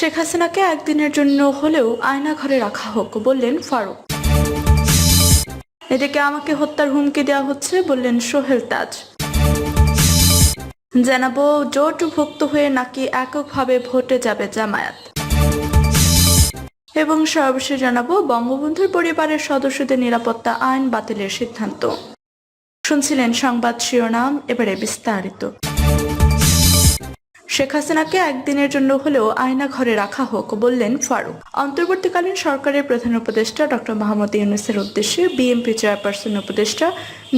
শেখ হাসিনাকে একদিনের জন্য হলেও আয়না ঘরে রাখা হোক, বললেন ফারুক। এদিকে আমাকে হত্যার হুমকি দেওয়া হচ্ছে, বললেন সোহেল তাজ। জানাব, জোটভুক্ত হয়ে নাকি এককভাবে ভোটে যাবে জামায়াত। এবং সর্বশেষ জানাব, বঙ্গবন্ধুর পরিবারের সদস্যদের নিরাপত্তা আইন বাতিলের সিদ্ধান্ত। শুনছিলেন সংবাদ শিরোনাম, এবারে বিস্তারিত। শেখ হাসিনাকে একদিনের জন্য হলেও আয়না ঘরে রাখা হোক বললেন ফারুক। অন্তর্বর্তীকালীন সরকারের প্রধান উপদেষ্টা ডক্টর মাহমুদ ইউনুসের উদ্দেশ্যে বিএনপি চেয়ারপারসন উপদেষ্টা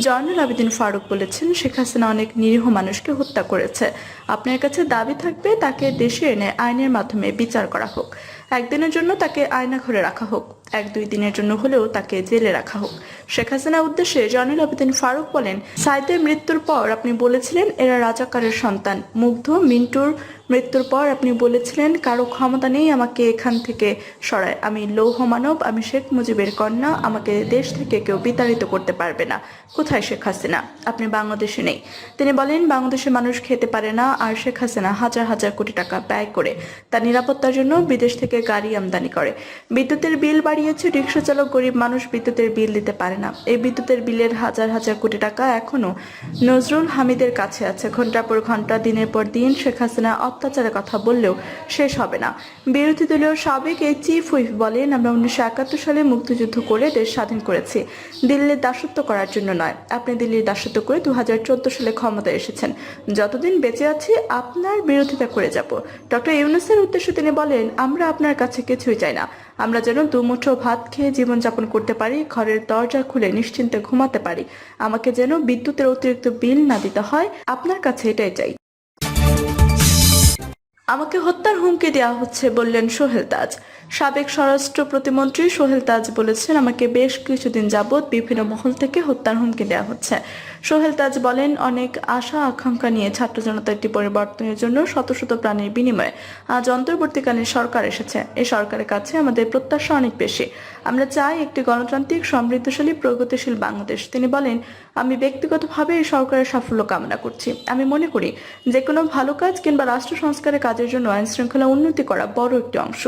জয়নুল আবেদিন ফারুক বলেছেন, শেখ হাসিনা অনেক নিরীহ মানুষকে হত্যা করেছে। আপনার কাছে দাবি থাকবে, তাকে দেশে এনে আইনের মাধ্যমে বিচার করা হোক। একদিনের জন্য তাকে আয়না ঘরে রাখা হোক। এক দুই দিনের জন্য হলেও তাকে জেলে রাখা হোক। শেখ হাসিনার উদ্দেশ্যে জয়নুল আবেদিন ফারুক বলেন, সাইদের মৃত্যুর পর আপনি বলেছিলেন, এরা রাজাকারের সন্তান। মুগ্ধ, মিন্টুর মৃত্যুর পর আপনি বলেছিলেন, কারও ক্ষমতা নেই আমাকে এখান থেকে সরায়। আমি লৌহ মানব, আমি শেখ মুজিবের কন্যা, আমাকে দেশ থেকে কেউ বিতাড়িত করতে পারবে না। কোথায় শেখ হাসিনা? আপনি বাংলাদেশে নেই। তিনি বলেন, বাংলাদেশের মানুষ খেতে পারে না, আর শেখ হাসিনা হাজার হাজার কোটি টাকা ব্যয় করে তার নিরাপত্তার জন্য বিদেশ থেকে গাড়ি আমদানি করে। বিদ্যুতের বিল বাড়িয়েছে রিক্সা চালক গরিব মানুষ বিদ্যুতের বিল দিতে পারে না। এই বিদ্যুতের বিলের হাজার হাজার কোটি টাকা এখনও নজরুল হামিদের কাছে আছে। ঘণ্টার পর ঘণ্টা দিনের পর দিন শেখ হাসিনা অত্যাচারের কথা বললেও শেষ হবে না। বিরোধী দলীয় সাবেক এই চিফ হুইপ বলেন, আমরা উনিশশো একাত্তর সালে মুক্তিযুদ্ধ করে দেশ স্বাধীন করেছি। দিল্লির দাসত্ব করার জন্য নয়। আপনি দিল্লির দাসত্ব করে দু হাজার চোদ্দ সালে ক্ষমতায় এসেছেন। যতদিন বেঁচে আছি, আপনার বিরোধিতা করে যাব। ডক্টর ইউনুসের উদ্দেশ্যে তিনি বলেন, আমরা আপনার কাছে কিছুই চাই না। আমরা যেন দুমুঠো ভাত খেয়ে জীবনযাপন করতে পারি, ঘরের দরজা খুলে নিশ্চিন্তে ঘুমাতে পারি। আমাকে যেন বিদ্যুতের অতিরিক্ত বিল না দিতে হয়, আপনার কাছে এটাই চাই। আমাকে হত্যার হুমকি দেওয়া হচ্ছে বললেন সোহেল তাজ। সাবেক স্বরাষ্ট্র প্রতিমন্ত্রী সোহেল তাজ বলেছেন, আমাকে বেশ কিছুদিন যাবৎ বিভিন্ন মহল থেকে হত্যার হুমকি দেওয়া হচ্ছে। সোহেল তাজ বলেন, অনেক আশা, আকাঙ্ক্ষা নিয়ে ছাত্র জনতা একটি পরিবর্তনের জন্য শত শত প্রাণের বিনিময়ে আজ অন্তর্বর্তীকালীন সরকার এসেছে। এই সরকারের কাছে আমাদের প্রত্যাশা অনেক বেশি। আমরা চাই একটি গণতান্ত্রিক, সমৃদ্ধশালী, প্রগতিশীল বাংলাদেশ। তিনি বলেন, আমি ব্যক্তিগতভাবে এই সরকারের সাফল্য কামনা করছি। আমি মনে করি যে কোনো ভালো কাজ কিংবা রাষ্ট্র সংস্কারের কাজের জন্য আইন শৃঙ্খলা উন্নতি করা বড় একটি অংশ।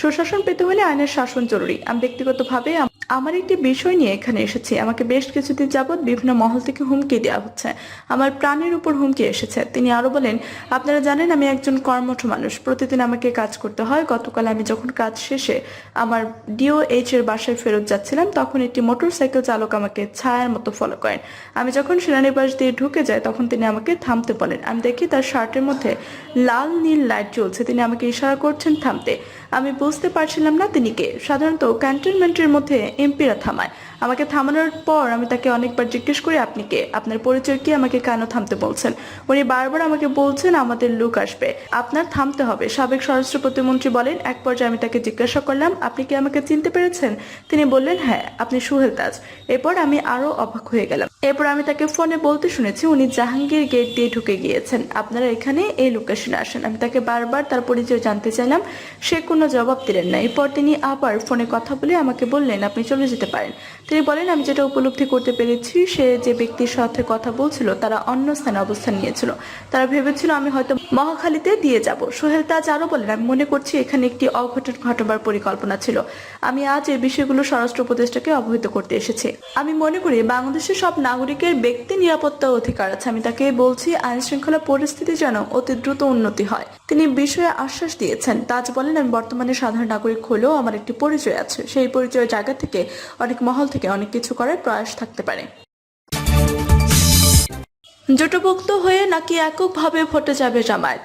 সুশাসন পেতে হলে আইনের শাসন জরুরি। আমি ব্যক্তিগতভাবে আমার একটি বিষয় নিয়ে এখানে এসেছি। আমাকে বেশ কিছুদিন যাবৎ বিভিন্ন মহল থেকে হুমকি দেওয়া হচ্ছে। আমার প্রাণের উপর হুমকি এসেছে। তিনি আরও বলেন, আপনারা জানেন আমি একজন কর্মঠ মানুষ। প্রতিদিন আমাকে কাজ করতে হয়। গতকাল আমি যখন কাজ শেষে আমার ডিওএইচ এর বাসায় ফেরত যাচ্ছিলাম, তখন একটি মোটরসাইকেল চালক আমাকে ছায়ার মতো ফলো করেন। আমি যখন সেনানিবাস দিয়ে ঢুকে যাই, তখন তিনি আমাকে থামতে বলেন। আমি দেখি তার শার্টের মধ্যে লাল নীল লাইট জ্বলছে। তিনি আমাকে ইশারা করছেন, থামতে। আমি বুঝতে পারছিলাম না তিনি কে সাধারণত ক্যান্টনমেন্টের মধ্যে এমপিরা থামায়। আমাকে থামানোর পর আমি তাকে অনেকবার জিজ্ঞেস করি, আপনি কে? আপনার পরিচয় কি? আমাকে কেন থামতে বলছেন? উনি বারবার আমাকে বলছেন, আমাদের লোক আসবে। আপনার থামতে হবে। সাবেক স্বরাষ্ট্র প্রতিমন্ত্রী বলেন, এক পর্যায়ে আমি তাকে জিজ্ঞাসা করলাম, আপনি কি আমাকে চিনতে পেরেছেন? তিনি বললেন হ্যাঁ আপনি সুহেল তাজ এরপর আমি আরও অবাক হয়ে গেলাম। এরপর আমি তাকে ফোনে বলতে শুনেছি, উনি জাহাঙ্গীর গেট দিয়ে ঢুকে গিয়েছেন। আপনারা এখানে এই লোকেশনে আসেন। আমি তাকে বারবার তার পরিচয় জানতে চাইলাম, সে কোনো জবাব দিলেন না। এরপর তিনি আবার ফোনে কথা বলে আমাকে বললেন, আপনি চলে যেতে পারেন। তিনি বলেন, আমি যেটা উপলব্ধি করতে পেরেছি, সে যে ব্যক্তির সাথে কথা বলছিল, তারা অন্য স্থানে অবস্থান নিয়েছিল। তারা ভেবেছিল, আমি হয়তো মহাখালীতে দিয়ে যাব। সোহেল তাজ আরও বলেন, আমি মনে করছি, এখানে একটি অঘটন ঘটবার পরিকল্পনা ছিল। আমি আজ এই বিষয়গুলো স্বরাষ্ট্র উপদেষ্টাকে অবহিত করতে এসেছি। আমি মনে করি, বাংলাদেশের সব নাগরিকের ব্যক্তি নিরাপত্তা অধিকার আছে। আমি তাকে বলছি আইন শৃঙ্খলা পরিস্থিতি যেন অতি দ্রুত উন্নতি হয়। তিনি বিষয়ে আশ্বাস দিয়েছেন। তাজ বলেন, আমি বর্তমানে সাধারণ নাগরিক হলেও আমার একটি পরিচয় আছে। সেই পরিচয়ের জায়গা থেকে অনেক মহল থেকে অনেক কিছু করার প্রয়াস থাকতে পারে। জোটভুক্ত হয়ে নাকি এককভাবে ভোটে যাবে জামায়াত?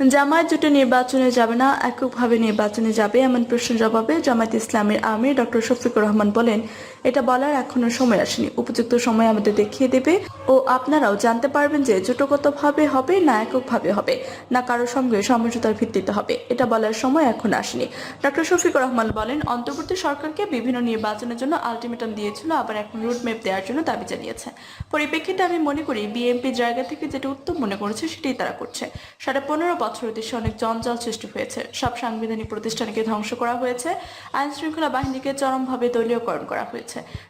জামায়াত জোটে নির্বাচনে যাবে না, এককভাবে নির্বাচনে যাবে এমন প্রশ্ন জবাবে জামায়াত ইসলামের আমির ডক্টর শফিকুর রহমান বলেন এটা বলার এখনও সময় আসেনি। উপযুক্ত সময় আমাদের দেখিয়ে দেবে ও আপনারাও জানতে পারবেন যে জোটগতভাবে হবে না এককভাবে হবে, না কারও সঙ্গে সমঝোতার ভিত্তিতে হবে। এটা বলার সময় এখন আসেনি। ডক্টর শফিকুর রহমান বলেন, অন্তর্বর্তী সরকারকে বিভিন্ন নির্বাচনের জন্য আলটিমেটাম দিয়েছিল, আবার এখন রুটম্যাপ দেওয়ার জন্য দাবি জানিয়েছে। পরিপ্রেক্ষিতে আমি মনে করি, বিএনপি জায়গা থেকে যেটা উত্তম মনে করেছে, সেটাই তারা করছে। সাড়ে পনেরো বছর দেশে অনেক জঞ্জাল সৃষ্টি হয়েছে। সব সাংবিধানিক প্রতিষ্ঠানকে ধ্বংস করা হয়েছে। আইন শৃঙ্খলা বাহিনীকে চরমভাবে দলীয়করণ করা হয়েছে।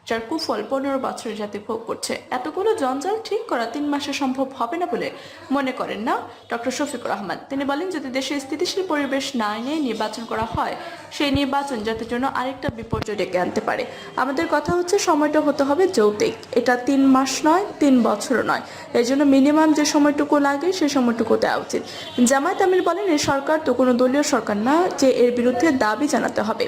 যার কুফল পনেরো বছর জাতি ভোগ করছে। এতগুলো জঞ্জাল ঠিক করা তিন মাসে সম্ভব হবে না বলে মনে করেন না ডক্টর শফিকুর রহমান। তিনি বলেন, যদি দেশে স্থিতিশীল পরিবেশ না এনে নির্বাচন করা হয়, সেই নির্বাচন জাতির জন্য আরেকটা বিপর্যয় ডেকে আনতে পারে। আমাদের কথা হচ্ছে, সময়টা হতে হবে যৌতিক। এটা তিন মাস নয়, তিন বছরও নয়। এই জন্য মিনিমাম যে সময়টুকু লাগে সেই সময়টুকু দেওয়া উচিত। জামায়াত আমির বলেন, এই সরকার তো কোনো দলীয় সরকার না, যে এর বিরুদ্ধে দাবি জানাতে হবে।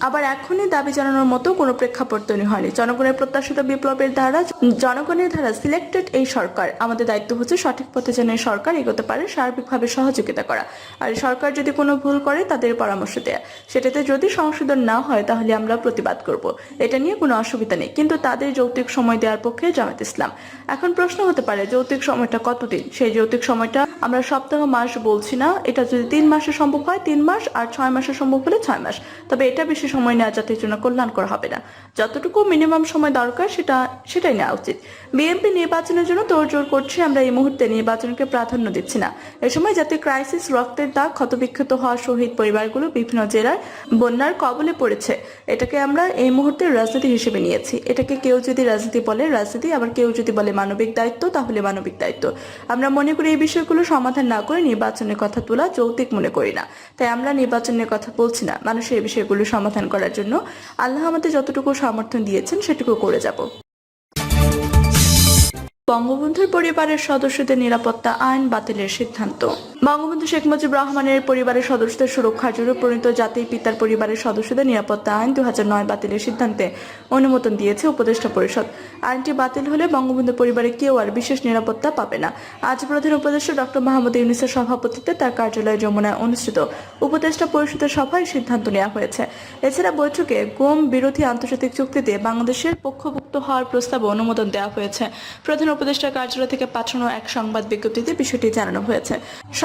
আবার এখনই দাবি জানানোর মতো কোনো প্রেক্ষাপট তৈরি হয়নি। জনগণের প্রত্যাশিত বিপ্লবের দ্বারা জনগণের দ্বারা সিলেক্টেড এই সরকার। আমাদের দায়িত্ব হচ্ছে সঠিক পথে যেন সরকার এগোতে পারে, সার্বিকভাবে সহযোগিতা করা। আর সরকার যদি কোনো ভুল করে, তাদের পরামর্শ দেয়া। সেটাতে যদি সংশোধন না হয়, তাহলে আমরা প্রতিবাদ করব। এটা নিয়ে কোনো অসুবিধা নেই। কিন্তু তাদের যৌক্তিক সময় দেওয়ার পক্ষে জামাত ইসলাম। এখন প্রশ্ন হতে পারে, যৌক্তিক সময়টা কতদিন? সেই যৌক্তিক সময়টা আমরা সপ্তাহ, মাস বলছি না। এটা যদি তিন মাসে সম্ভব হয়, তিন মাস, আর ছয় মাসে সম্ভব হলে ছয় মাস। তবে এটা বেশি সময় নেওয়া জাতির জন্য কল্যাণকর হবে না। যতটুকু মিনিমাম সময় দরকার সেটা, সেটাই নেওয়া উচিত। বিএনপি নির্বাচনের জন্য তোড়জোড় করছে, আমরা এই মুহূর্তে নির্বাচনকে প্রাধান্য দিচ্ছি না। এ সময় জাতীয় ক্রাইসিস রক্তের দাগ, ক্ষতবিক্ষত হওয়া শহীদ পরিবারগুলো বিভিন্ন জেলার বন্যার কবলে পড়েছে। এটাকে আমরা এই মুহূর্তে রাজনীতি হিসেবে নিয়েছি। এটাকে কেউ যদি রাজনীতি বলে, রাজনীতি, আবার কেউ যদি বলে মানবিক দায়িত্ব, তাহলে মানবিক দায়িত্ব। আমরা মনে করি এই বিষয়গুলো সমাধান না করে নির্বাচনের কথা তোলা যৌক্তিক মনে করি না। তাই আমরা নির্বাচনের কথা বলছি না। মানুষের এই বিষয়গুলো সমাধান করার জন্য আল্লাহ আমাদের যতটুকু সমর্থন দিয়েছেন সেটুকু করে যাব। বঙ্গবন্ধুর পরিবারের সদস্যদের নিরাপত্তা আইন বাতিলের সিদ্ধান্ত। বঙ্গবন্ধু শেখ মুজিবুর রহমানের পরিবারের সদস্যদের সুরক্ষার জন্য প্রণীত জাতির পিতার পরিবারের সদস্যদের নিরাপত্তা আইন দু নয় বাতিলের সিদ্ধান্তে অনুমোদন দিয়েছে উপদেষ্টা পরিষদ। আইনটি বাতিল হলে বঙ্গবন্ধু পরিবারে কেউ আর বিশেষ নিরাপত্তা পাবে না। আজ প্রধান উপদেষ্টা ডক্টর মাহমুদ ইউনিসের সভাপতিত্বে তার কার্যালয়ে যমুনায় অনুষ্ঠিত উপদেষ্টা পরিষদের সভায় সিদ্ধান্ত নেওয়া হয়েছে। এছাড়া বৈঠকে গোম, বিরোধী আন্তর্জাতিক চুক্তিতে বাংলাদেশের পক্ষভুক্ত হওয়ার প্রস্তাবে অনুমোদন দেওয়া হয়েছে। প্রধান উপদেষ্টার কার্যালয় থেকে পাঠানো এক সংবাদ বিজ্ঞপ্তিতে বিষয়টি জানানো হয়েছে।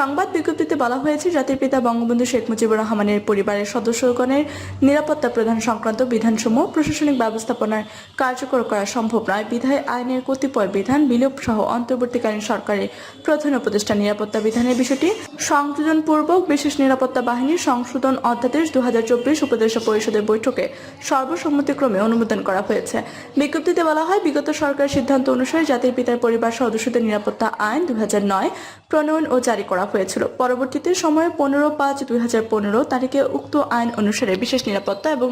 সংবাদ বিজ্ঞপ্তিতে বলা হয়েছে, জাতির পিতা বঙ্গবন্ধু শেখ মুজিবুর রহমানের পরিবারের সদস্যগণের নিরাপত্তা প্রদান সংক্রান্ত বিধানসমূহ প্রশাসনিক ব্যবস্থাপনার কার্যকর করা সম্ভব নয়। বিধায় আইনের কতিপয় বিধান, বিলোপ সহ অন্তর্বর্তীকালীন সরকারের প্রধান উপদেষ্টা নিরাপত্তা বিধানের বিষয়টি সংযোজন পূর্বক বিশেষ নিরাপত্তা বাহিনীর সংশোধন অধ্যাদেশ দু হাজার চব্বিশ উপদেষ্টা পরিষদের বৈঠকে সর্বসম্মতিক্রমে অনুমোদন করা হয়েছে। বিজ্ঞপ্তিতে বলা হয়, বিগত সরকার সিদ্ধান্ত অনুসারে জাতির পিতার পরিবার সদস্যদের নিরাপত্তা আইন দু হাজার নয় প্রণয়ন ও জারি করা হয়েছিল। পরবর্তীতে সময়ে পনেরো পাঁচ দুই হাজার তারিখে উক্ত আইন অনুসারে বিশেষ নিরাপত্তা এবং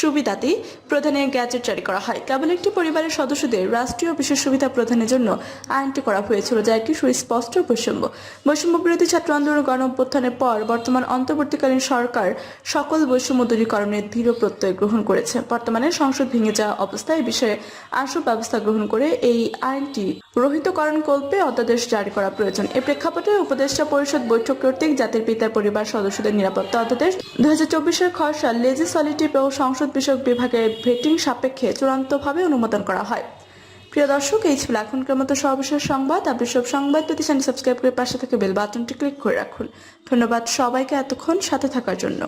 সুবিধাতি প্রদানের গ্যাজেট জারি করা হয়। কেবল একটি পরিবারের সদস্যদের রাষ্ট্রীয় বিশেষ সুবিধা প্রদানের জন্য আইনটি করা হয়েছিল, যা একটি সুস্পষ্ট বৈষম্য। বৈষম্য বিরোধী ছাত্র আন্দোলন গণ অভ্যুত্থানের পর বর্তমান অন্তর্বর্তীকালীন সরকার সকল বৈষম্য দূরীকরণের দৃঢ় প্রত্যয় গ্রহণ করেছে। বর্তমানে সংসদ ভেঙে যাওয়া অবস্থায় বিষয়ে আশু ব্যবস্থা গ্রহণ করে এই আইনটি রহিতকরণ কল্পে অধ্যাদেশ জারি করা প্রয়োজন। এ প্রেক্ষাপটে উপদেষ্টা পরিষদ বৈঠক কর্তৃক জাতির পিতার পরিবার সদস্যদের নিরাপত্তা অধ্যাদেশ দু হাজার চব্বিশের খসড়া লেজিসলিটিভ ও সংসদ বিষয়ক বিভাগের ভেটিং সাপেক্ষে চূড়ান্তভাবে অনুমোদন করা হয়। প্রিয় দর্শক, এই ছিল এখনকার মতো সর্বশেষ সংবাদ। আপনি সব সংবাদ চ্যানেল সাবস্ক্রাইব করে পাশে থেকে বেল বাটনটি ক্লিক করে রাখুন। ধন্যবাদ সবাইকে এতক্ষণ সাথে থাকার জন্য।